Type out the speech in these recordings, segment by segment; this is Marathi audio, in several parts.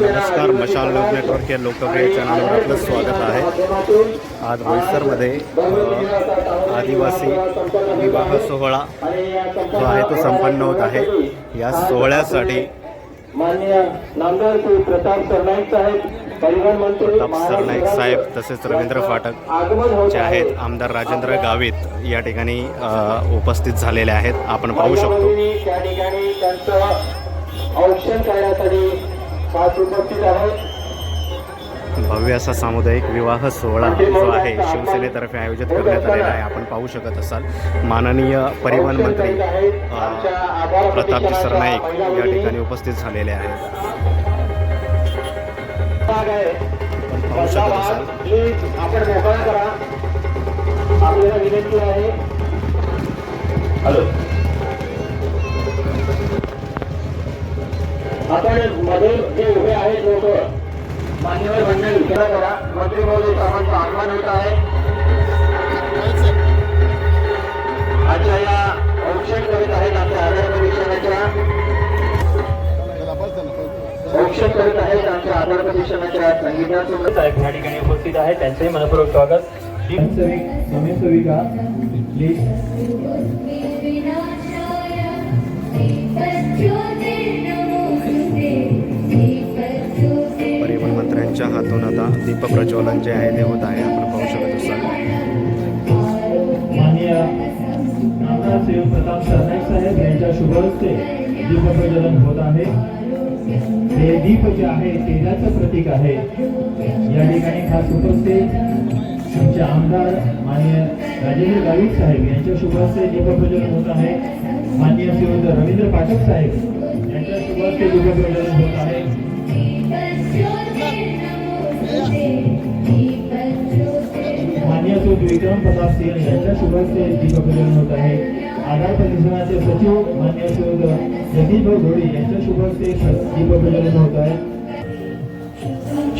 नमस्कार मशाल न्यूज नेटवर्क या लोकप्रिय चॅनलवर आपलं स्वागत आहे. आज बोईसरमध्ये आदिवासी विवाह सोहळा जो आहे तो संपन्न होत आहे. या सोहळ्यासाठी प्रताप सरनाईक साहेब तसेच रवींद्र फाटक जे आहेत आमदार राजेंद्र गावित या ठिकाणी उपस्थित झालेले आहेत. आपण पाहू शकतो. औक्षण करण्यासाठी खास उपस्थित आहेत भव्य असा सामुदायिक विवाह सोहळा जो आहे शिवसेनेतर्फे आयोजित करण्यात आलेला आहे. आपण पाहू शकत असाल माननीय परिवहन मंत्री अ, प्रतापजी सरनाईक या ठिकाणी उपस्थित झालेले आहेत. आपण पाहू शकत असाल. आपण विनंती आहे. हॅलो. आपण मध्ये जे उभे आहेत लोक मान्यवर मंडळी विचार करा मंत्री महोदय साहेबांचं आगमन होत आहे. आजच्या या औक्षण करीत आहेत आमच्या आधार परीक्षणाच्या औक्षण करीत आहेत आमच्या आधार परीक्षणाच्या संगीतासोबत. साहेब या ठिकाणी उपस्थित आहेत त्यांचंही मनपूर्वक स्वागत. स्वयंसेविका दीप प्रज्वलन जे आहे ते होत आहे आपण पाहू शकत असाल साहेब यांच्या होत आहे. हे दीप जे आहे तेजाचं प्रतीक आहे. या ठिकाणी खास उपस्थित आमचे आमदार माननीय राजेंद्र गावित साहेब यांच्या शुभ हस्ते होत आहे. माननीय श्रीमंत रवींद्र पाठक साहेब यांच्या शुभ हस्ते दीप होत आहे. प्रताप सिंह यांच्या शुभ हस्ते दीपप्रज्वलन होत आहे. आधार परिषदाचे सचिव मान्य श्री जगदीश भाऊ घोडे यांच्या शुभ हस्ते दीपप्रज्वलन होत आहे.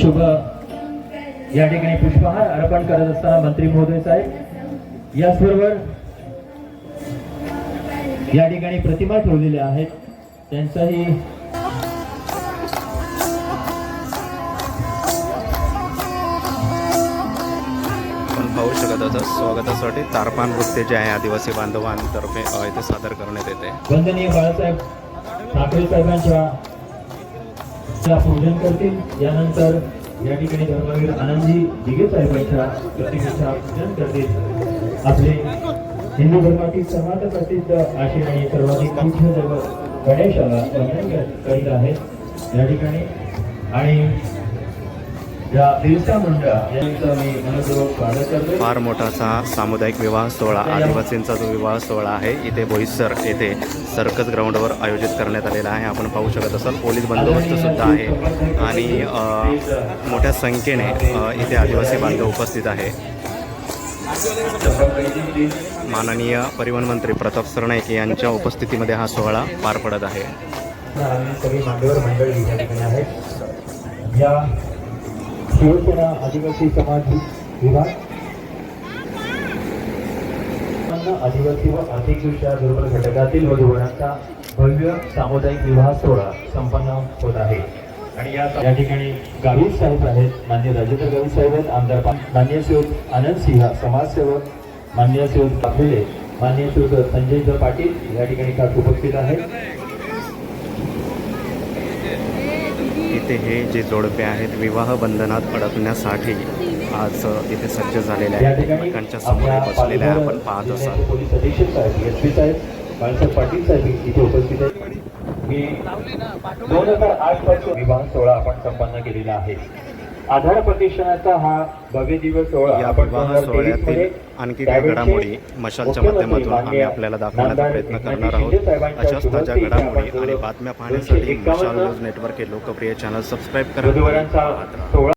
शुभ या ठिकाणी पुष्पहार अर्पण करत असताना मंत्री महोदय साहेब याचबरोबर या ठिकाणी प्रतिमा ठेवलेल्या आहेत. त्यांचाही आपण पाहू शकत असं स्वागतासाठी तारपान नृत्य जे आहे आदिवासी बांधवांतर्फे इथे सादर करण्यात येते. वंदनीय बाळासाहेब ठाकरे साहेबांच्या च्या पूजन करतील. यानंतर या ठिकाणी धर्मवीर आनंदजी दिगे साहेबांच्या प्रतिमेच्या पूजन करतील. आपले हिंदू धर्मातील सर्वात प्रसिद्ध अशी आणि सर्वाधिक मुख्य दैवत गणेशाला वंदन करीत आहेत. या ठिकाणी आणि फार मोठा असा सामुदायिक विवाह सोहळा आदिवासींचा जो विवाह सोहळा आहे इथे बोईसर येथे सर्कस ग्राउंडवर आयोजित करण्यात आलेला आहे. आपण पाहू शकत असाल पोलीस बंदोबस्त सुद्धा आहे. आणि मोठ्या संख्येने इथे आदिवासी बांधव उपस्थित आहे. माननीय परिवहन मंत्री प्रताप सरनाईक यांच्या उपस्थितीमध्ये हा सोहळा पार पडत आहे. शिवसेना आदिवासी समाज विभाग आदिवासी व आर्थिकदृष्ट्या दुर्बल घटकातील वधूवरांचा भव्य सामुदायिक विवाह सोहळा संपन्न होत आहे. आणि या या ठिकाणी गावित साहेब आहेत. मान्य राजेंद्र गावित साहेब आहेत. आमदार मान्य श्रीयुत आनंद सिंह समाजसेवक मान्य श्रीयुत पापलेले मान्य श्रीयुत संजय पाटील या ठिकाणी काल उपस्थित आहेत. इथे हे जे जोडपे आहेत विवाह बंधनात अडकण्यासाठी आज इथे सज्ज झालेले आहेत. एकमेकांच्या समोर बसलेले आहे आपण पाहत असाल. पोलीस अधीक्षक साहेब एस पी साहेब बाळासाहेब पाटील साहेब इथे उपस्थित आहेत. मी दोन हजार आठपासून विवाह सोहळा आपण संपन्न केलेला आहे. आधार प्रतिष्ठानाचा हा भव्य दिवस सोहळा या विवाह 2023 सोहळ्यातील आणखी काही घडामोडी मशालच्या माध्यमातून आम्ही आपल्याला दाखवण्याचा प्रयत्न करणार आहोत. अशाच ताज्या घडामोडी आणि बातम्या पाहण्यासाठी मशाल न्यूज नेटवर्क हे लोकप्रिय चॅनल सबस्क्राईब करा.